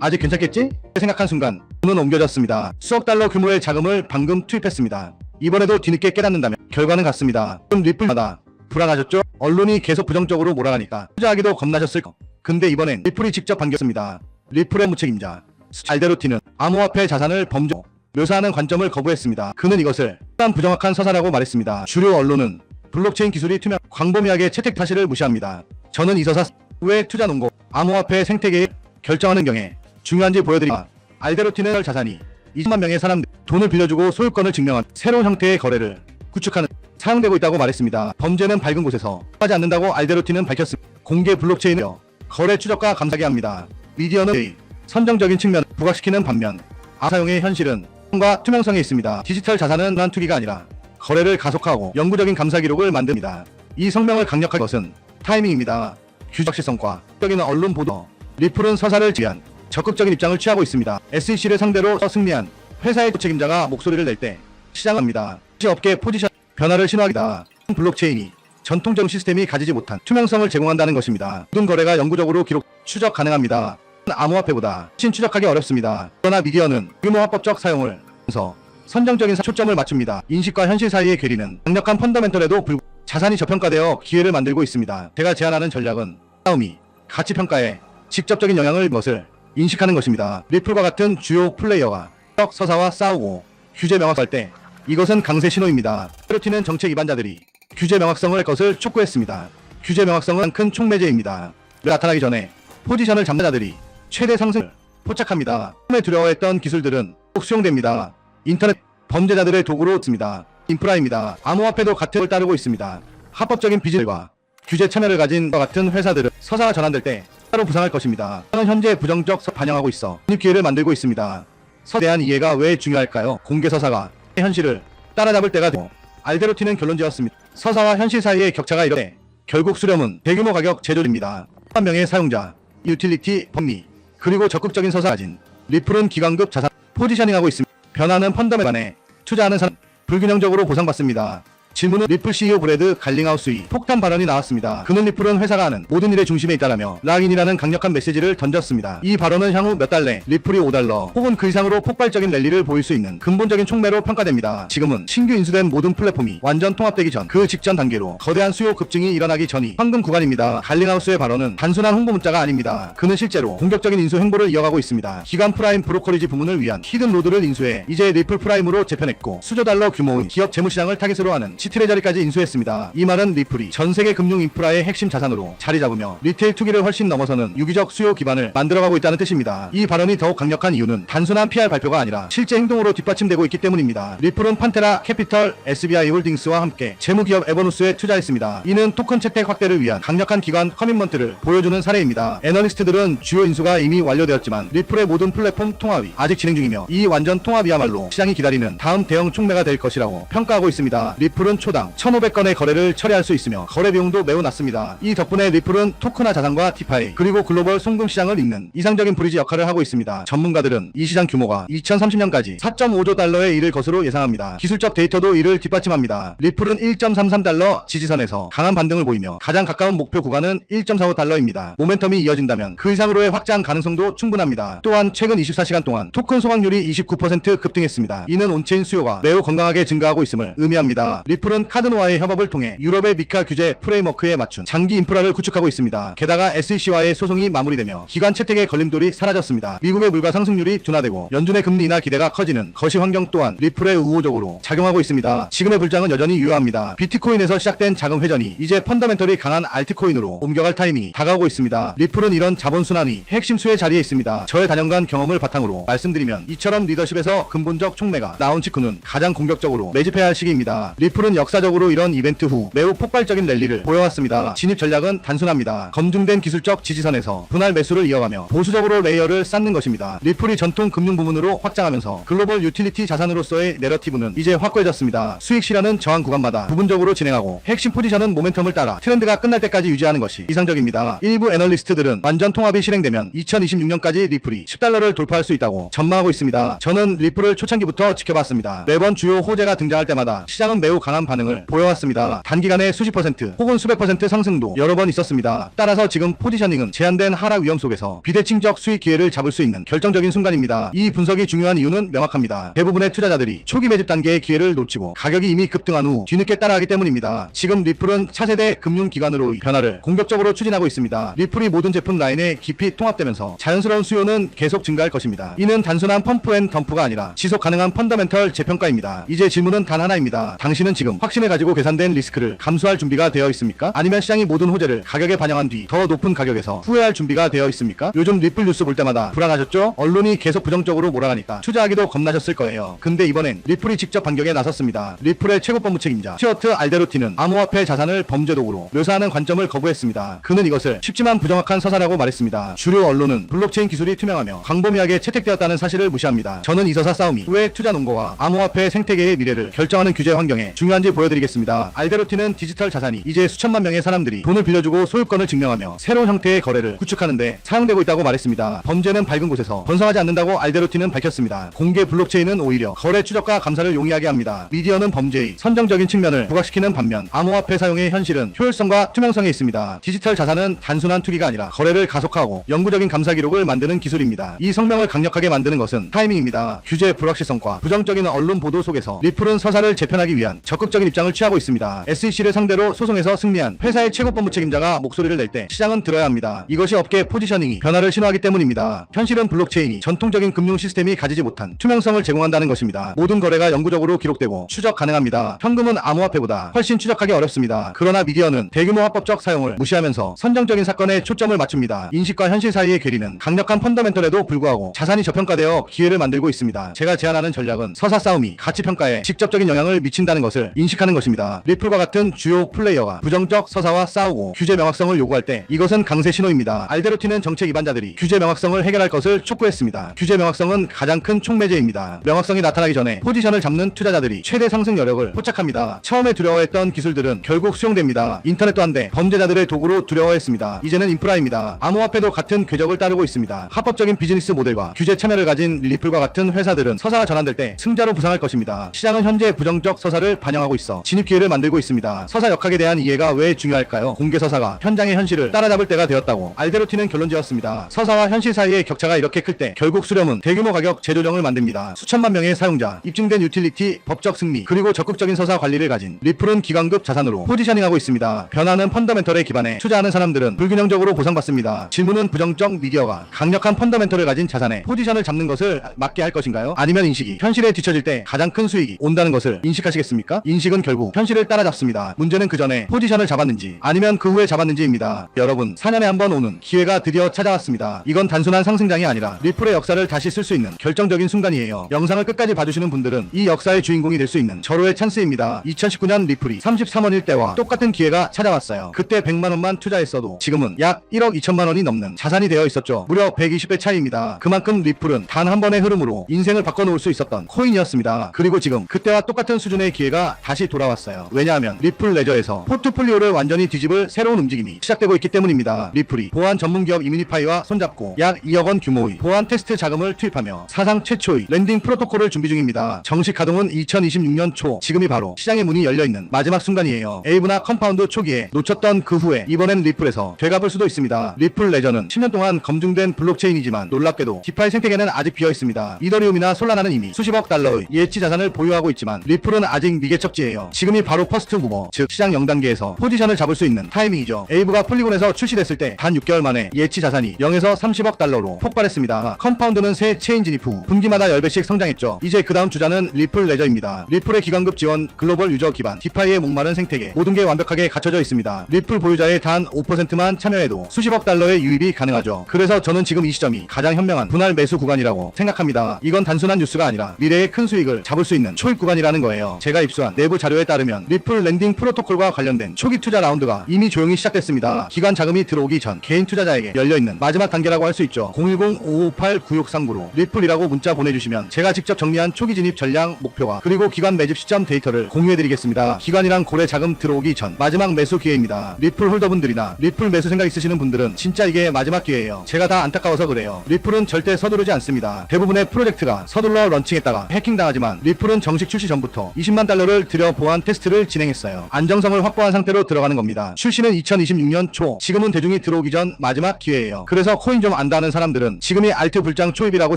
아직 괜찮겠지? 생각한 순간 돈은 옮겨졌습니다. 수억 달러 규모의 자금을 방금 투입했습니다. 이번에도 뒤늦게 깨닫는다면 결과는 같습니다. 좀 리플마다 불안하셨죠? 언론이 계속 부정적으로 몰아가니까 투자하기도 겁나셨을 거. 근데 이번엔 리플이 직접 반겼습니다. 리플의 무책임자 알데로티는 암호화폐 자산을 범죄 묘사하는 관점을 거부했습니다. 그는 이것을 한 부정확한 서사라고 말했습니다. 주요 언론은 블록체인 기술이 투명 광범위하게 채택 사실을 무시합니다. 저는 이 서사 후에 투자 농고 암호화폐 생태계에 결정하는 경에 중요한지 보여드리다. 알데로티는 자산이 20만 명의 사람들 돈을 빌려주고 소유권을 증명한 새로운 형태의 거래를 구축하는 사용되고 있다고 말했습니다. 범죄는 밝은 곳에서 하지 않는다고 알데로티는 밝혔습니다. 공개 블록체인을 거래 추적과 감사하게 합니다. 미디어는 선정적인 측면 부각시키는 반면 아사용의 현실은 과 투명성에 있습니다. 디지털 자산은 한 투기가 아니라 거래를 가속화하고 영구적인 감사 기록을 만듭니다. 이 성명을 강력한 것은 타이밍입니다. 규적 시성과 적인 언론 보도 리플은 서사를 지한 적극적인 입장을 취하고 있습니다. SEC를 상대로 승리한 회사의 책임자가 목소리를 낼 때 시장합니다. 업계 포지션 변화를 신호하기다. 블록체인이 전통적 시스템이 가지지 못한 투명성을 제공한다는 것입니다. 모든 거래가 영구적으로 기록 추적 가능합니다. 암호화폐보다 훨씬 추적하기 어렵습니다. 그러나 미디어는 규모 합법적 사용을 하면서 선정적인 초점을 맞춥니다. 인식과 현실 사이의 괴리는 강력한 펀더멘털에도 불구 자산이 저평가되어 기회를 만들고 있습니다. 제가 제안하는 전략은 싸움이 가치 평가에 직접적인 영향을 것을 인식하는 것입니다. 리플과 같은 주요 플레이어가 적 서사와 싸우고 규제 명확할 때 이것은 강세 신호입니다. 페로티는 정책 위반자들이 규제 명확성을 할 것을 촉구했습니다. 규제 명확성은 큰 총매제입니다. 나타나기 전에 포지션을 잡는 자들이 최대 상승을 포착합니다. 처음에 두려워했던 기술들은 꼭 수용됩니다. 인터넷 범죄자들의 도구로 씁니다. 인프라입니다. 암호화폐도 같은 걸 따르고 있습니다. 합법적인 비즈와 규제 참여를 가진 것 같은 회사들은 서사가 전환될 때 따로 부상할 것입니다. 현재 부정적 서 반영하고 있어 독립 기회를 만들고 있습니다. 서에 대한 이해가 왜 중요할까요? 공개 서사가 현실을 따라잡을 때가 되고 알데로티는 결론지었습니다. 서사와 현실 사이의 격차가 이렇게 결국 수렴은 대규모 가격 제조입니다. 한 명의 사용자, 유틸리티, 법리, 그리고 적극적인 서사 가진 리플은 기관급 자산 포지셔닝하고 있습니다. 변화는 펀더멘간에 투자하는 사람 불균형적으로 보상받습니다. 질문은 리플 CEO 브래드 갈링하우스의 폭탄 발언이 나왔습니다. 그는 리플은 회사가 하는 모든 일의 중심에 있다라며 락인이라는 강력한 메시지를 던졌습니다. 이 발언은 향후 몇 달 내 리플이 5달러 혹은 그 이상으로 폭발적인 랠리를 보일 수 있는 근본적인 촉매로 평가됩니다. 지금은 신규 인수된 모든 플랫폼이 완전 통합되기 전 그 직전 단계로 거대한 수요 급증이 일어나기 전이 황금 구간입니다. 갈링하우스의 발언은 단순한 홍보 문자가 아닙니다. 그는 실제로 공격적인 인수 행보를 이어가고 있습니다. 기간 프라임 브로커리지 부문을 위한 히든 로드를 인수해 이제 리플 프라임으로 재편했고 수조 달러 규모의 기업 재무시장을 타깃으로 하는 시트레저리까지 인수했습니다. 이 말은 리플이 전 세계 금융 인프라의 핵심 자산으로 자리 잡으며 리테일 투기를 훨씬 넘어서는 유기적 수요 기반을 만들어가고 있다는 뜻입니다. 이 발언이 더욱 강력한 이유는 단순한 PR 발표가 아니라 실제 행동으로 뒷받침되고 있기 때문입니다. 리플은 판테라 캐피털, SBI 홀딩스와 함께 재무기업 에버누스에 투자했습니다. 이는 토큰 채택 확대를 위한 강력한 기관 커밋먼트를 보여주는 사례입니다. 애널리스트들은 주요 인수가 이미 완료되었지만 리플의 모든 플랫폼 통합이 아직 진행 중이며 이 완전 통합이야말로 시장이 기다리는 다음 대형 촉매가 될 것이라고 평가하고 있습니다. 리플은 초당 1,500건의 거래를 처리할 수 있으며 거래 비용도 매우 낮습니다. 이 덕분에 리플은 토크나 자산과 디파이 그리고 글로벌 송금 시장을 잇는 이상적인 브리지 역할을 하고 있습니다. 전문가들은 이 시장 규모가 2030년까지 4.5조 달러에 이를 것으로 예상합니다. 기술적 데이터도 이를 뒷받침합니다. 리플은 1.33달러 지지선에서 강한 반등을 보이며 가장 가까운 목표 구간은 1.45달러입니다. 모멘텀이 이어진다면 그 이상으로의 확장 가능성도 충분합니다. 또한 최근 24시간 동안 토큰 소각률이 29% 급등했습니다. 이는 온체인 수요가 매우 건강하게 증가하고 있음을 의미합니다. 리 플은 카드노와의 협업을 통해 유럽의 미카 규제 프레임워크에 맞춘 장기 인프라를 구축하고 있습니다. 게다가 SEC와의 소송이 마무리되며 기관 채택의 걸림돌이 사라졌습니다. 미국의 물가 상승률이 둔화되고 연준의 금리 인하 기대가 커지는 거시 환경 또한 리플에 우호적으로 작용하고 있습니다. 지금의 불장은 여전히 유효합니다. 비트코인에서 시작된 자금 회전이 이제 펀더멘털이 강한 알트코인으로 옮겨갈 타이밍이 다가오고 있습니다. 리플은 이런 자본순환이 핵심 수의 자리에 있습니다. 저의 다년간 경험을 바탕으로 말씀드리면 이처럼 리더십에서 근본적 촉매가 나온 직후는 가장 공격적으로 매집해야 할 시기입니다. 리플은 역사적으로 이런 이벤트 후 매우 폭발적인 랠리를 보여왔습니다. 진입 전략은 단순합니다. 검증된 기술적 지지선에서 분할 매수를 이어가며 보수적으로 레이어를 쌓는 것입니다. 리플이 전통 금융 부문으로 확장하면서 글로벌 유틸리티 자산으로서의 내러티브는 이제 확고해졌습니다. 수익 실현은 저항 구간마다 부분적으로 진행하고 핵심 포지션은 모멘텀을 따라 트렌드가 끝날 때까지 유지하는 것이 이상적입니다. 일부 애널리스트들은 완전 통합이 실행되면 2026년까지 리플이 10달러를 돌파할 수 있다고 전망하고 있습니다. 저는 리플을 초창기부터 지켜봤습니다. 매번 주요 호재가 등장할 때마다 시장은 매우 강한 강한 반응을 보여왔습니다. 단기간에 수십 퍼센트 혹은 수백 퍼센트 상승도 여러 번 있었습니다. 따라서 지금 포지셔닝은 제한된 하락 위험 속에서 비대칭적 수익 기회를 잡을 수 있는 결정적인 순간입니다. 이 분석이 중요한 이유는 명확합니다. 대부분의 투자자들이 초기 매집 단계의 기회를 놓치고 가격이 이미 급등한 후 뒤늦게 따라하기 때문입니다. 지금 리플은 차세대 금융기관으로의 변화를 공격적으로 추진하고 있습니다. 리플이 모든 제품 라인에 깊이 통합되면서 자연스러운 수요는 계속 증가할 것입니다. 이는 단순한 펌프 앤 덤프가 아니라 지속 가능한 펀더멘털 재평가입니다. 이제 질문은 단 하나입니다. 당신은 지금 확신을 가지고 계산된 리스크를 감수할 준비가 되어 있습니까? 아니면 시장이 모든 호재를 가격에 반영한 뒤 더 높은 가격에서 후회할 준비가 되어 있습니까? 요즘 리플 뉴스 볼 때마다 불안하셨죠? 언론이 계속 부정적으로 몰아가니까 투자하기도 겁나셨을 거예요. 근데 이번엔 리플이 직접 반격에 나섰습니다. 리플의 최고 법무 책임자 스튜어트 알데로티는 암호화폐 자산을 범죄 도구로 묘사하는 관점을 거부했습니다. 그는 이것을 쉽지만 부정확한 서사라고 말했습니다. 주류 언론은 블록체인 기술이 투명하며 광범위하게 채택되었다는 사실을 무시합니다. 저는 이 서사 싸움이 왜 투자 농가와 암호화폐 생태계의 미래를 결정하는 규제 환경에 중요 한지 보여드리겠습니다. 알데로티는 디지털 자산이 이제 수천만 명의 사람들이 돈을 빌려주고 소유권을 증명하며 새로운 형태의 거래를 구축하는데 사용되고 있다고 말했습니다. 범죄는 밝은 곳에서 번성하지 않는다고 알데로티는 밝혔습니다. 공개 블록체인은 오히려 거래 추적과 감사를 용이하게 합니다. 미디어는 범죄의 선정적인 측면을 부각시키는 반면 암호화폐 사용의 현실은 효율성과 투명성에 있습니다. 디지털 자산은 단순한 투기가 아니라 거래를 가속화하고 영구적인 감사 기록을 만드는 기술입니다. 이 성명을 강력하게 만드는 것은 타이밍입니다. 규제 불확실성과 부정적인 언론 보도 속에서 리플은 서사를 재편하기 위한 적극 적인 입장을 취하고 있습니다. SEC를 상대로 소송에서 승리한 회사의 최고 법무 책임자가 목소리를 낼 때 시장은 들어야 합니다. 이것이 업계 포지셔닝이 변화를 신호하기 때문입니다. 현실은 블록체인이 전통적인 금융 시스템이 가지지 못한 투명성을 제공한다는 것입니다. 모든 거래가 영구적으로 기록되고 추적 가능합니다. 현금은 암호화폐보다 훨씬 추적하기 어렵습니다. 그러나 미디어는 대규모 합법적 사용을 무시하면서 선정적인 사건에 초점을 맞춥니다. 인식과 현실 사이의 괴리는 강력한 펀더멘털에도 불구하고 자산이 저평가되어 기회를 만들고 있습니다. 제가 제안하는 전략은 서사 싸움이 가치 평가에 직접적인 영향을 미친다는 것을 인식하는 것입니다. 리플과 같은 주요 플레이어가 부정적 서사와 싸우고 규제 명확성을 요구할 때 이것은 강세 신호입니다. 알데로티는 정책 위반자들이 규제 명확성을 해결할 것을 촉구했습니다. 규제 명확성은 가장 큰 촉매제입니다. 명확성이 나타나기 전에 포지션을 잡는 투자자들이 최대 상승 여력을 포착합니다. 처음에 두려워했던 기술들은 결국 수용됩니다. 인터넷도 한데 범죄자들의 도구로 두려워했습니다. 이제는 인프라입니다. 암호화폐도 같은 궤적을 따르고 있습니다. 합법적인 비즈니스 모델과 규제 참여를 가진 리플과 같은 회사들은 서사가 전환될 때 승자로 부상할 것입니다. 시장은 현재 부정적 서사를 반영 하고 있어 진입 기회를 만들고 있습니다. 서사 역학에 대한 이해가 왜 중요할까요? 공개 서사가 현장의 현실을 따라잡을 때가 되었다고 알데로티는 결론 지었습니다. 서사와 현실 사이의 격차가 이렇게 클 때 결국 수렴은 대규모 가격 재조정을 만듭니다. 수천만 명의 사용자, 입증된 유틸리티, 법적 승리, 그리고 적극적인 서사 관리를 가진 리플은 기관급 자산으로 포지셔닝하고 있습니다. 변화는 펀더멘털에 기반해 투자하는 사람들은 불균형적으로 보상받습니다. 질문은 부정적 미디어가 강력한 펀더멘털을 가진 자산에 포지션을 잡는 것을 막게 할 것인가요? 아니면 인식이 현실에 뒤처질 때 가장 큰 수익이 온다는 것을 인식하시겠습니까? 인식은 결국 현실을 따라잡습니다. 문제는 그 전에 포지션을 잡았는지 아니면 그 후에 잡았는지입니다. 여러분, 4년에 한 번 오는 기회가 드디어 찾아왔습니다. 이건 단순한 상승장이 아니라 리플의 역사를 다시 쓸 수 있는 결정적인 순간이에요. 영상을 끝까지 봐주시는 분들은 이 역사의 주인공이 될 수 있는 절호의 찬스입니다. 2019년 리플이 33원일 때와 똑같은 기회가 찾아왔어요. 그때 100만 원만 투자했어도 지금은 약 1억 2천만 원이 넘는 자산이 되어 있었죠. 무려 120배 차이입니다. 그만큼 리플은 단 한 번의 흐름으로 인생을 바꿔놓을 수 있었던 코인이었습니다. 그리고 지금 그때와 똑같은 수준의 기회가 다시 돌아왔어요. 왜냐하면 리플 레저에서 포트폴리오를 완전히 뒤집을 새로운 움직임이 시작되고 있기 때문입니다. 리플이 보안 전문 기업 이미니파이와 손잡고 약 2억 원 규모의 보안 테스트 자금을 투입하며 사상 최초의 랜딩 프로토콜을 준비 중입니다. 정식 가동은 2026년 초 지금이 바로 시장의 문이 열려있는 마지막 순간이에요. 에이브나 컴파운드 초기에 놓쳤던 그 후에 이번엔 리플에서 되갚을 수도 있습니다. 리플 레저는 10년 동안 검증된 블록체인이지만 놀랍게도 디파이 생태계는 아직 비어 있습니다. 이더리움이나 솔라나는 이미 수십억 달러의 예치 자산을 보유하고 있지만 리플은 아직 미개척 지예요. 지금이 바로 퍼스트 무버, 즉 시장 0단계에서 포지션을 잡을 수 있는 타이밍이죠. 에이브가 폴리곤에서 출시됐을 때 단 6개월 만에 예치 자산이 0에서 30억 달러로 폭발했습니다. 컴파운드는 새 체인 진입 후 분기마다 10배씩 성장했죠. 이제 그 다음 주자는 리플 레저입니다. 리플의 기관급 지원, 글로벌 유저 기반, 디파이의 목마른 생태계 모든 게 완벽하게 갖춰져 있습니다. 리플 보유자의 단 5%만 참여해도 수십억 달러의 유입이 가능하죠. 그래서 저는 지금 이 시점이 가장 현명한 분할 매수 구간이라고 생각합니다. 이건 단순한 뉴스가 아니라 미래의 큰 수익을 잡을 수 있는 초입 구간이라는 거예요. 제가 입수한 내부 자료에 따르면 리플 랜딩 프로토콜과 관련된 초기 투자 라운드가 이미 조용히 시작됐습니다. 기관 자금이 들어오기 전 개인 투자자에게 열려있는 마지막 단계라고 할 수 있죠. 010-558-9639로 리플이라고 문자 보내주시면 제가 직접 정리한 초기 진입 전략 목표와 그리고 기관 매집 시점 데이터를 공유해드리겠습니다. 기관이랑 고래 자금 들어오기 전 마지막 매수 기회입니다. 리플 홀더분들이나 리플 매수 생각 있으시는 분들은 진짜 이게 마지막 기회예요. 제가 다 안타까워서 그래요. 리플은 절대 서두르지 않습니다. 대부분의 프로젝트가 서둘러 런칭했다가 해킹당하지만 리플은 정식 출시 전부터 20만 달러를 들여 보안 테스트를 진행했어요. 안정성을 확보한 상태로 들어가는 겁니다. 출시는 2026년 초, 지금은 대중이 들어오기 전 마지막 기회예요. 그래서 코인 좀 안다는 사람들은 지금이 알트 불장 초입이라고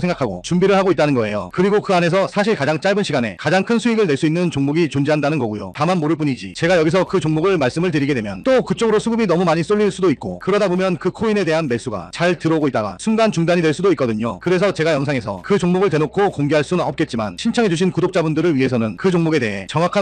생각하고 준비를 하고 있다는 거예요. 그리고 그 안에서 사실 가장 짧은 시간에 가장 큰 수익을 낼 수 있는 종목이 존재한다는 거고요. 다만 모를 뿐이지. 제가 여기서 그 종목을 말씀을 드리게 되면 또 그쪽으로 수급이 너무 많이 쏠릴 수도 있고 그러다 보면 그 코인에 대한 매수가 잘 들어오고 있다가 순간 중단이 될 수도 있거든요. 그래서 제가 영상에서 그 종목을 대놓고 공개할 수는 없겠지만 신청해주신 구독자분들을 위해서는 그 종목에 대해 정확한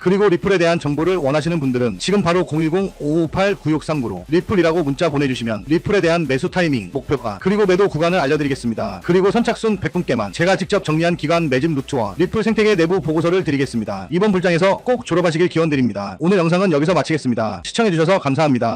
그리고 리플에 대한 정보를 원하시는 분들은 지금 바로 010-558-9639로 리플이라고 문자 보내주시면 리플에 대한 매수 타이밍, 목표가 그리고 매도 구간을 알려드리겠습니다. 그리고 선착순 100분께만 제가 직접 정리한 기관 매집 루트와 리플 생태계 내부 보고서를 드리겠습니다. 이번 불장에서 꼭 졸업하시길 기원드립니다. 오늘 영상은 여기서 마치겠습니다. 시청해주셔서 감사합니다.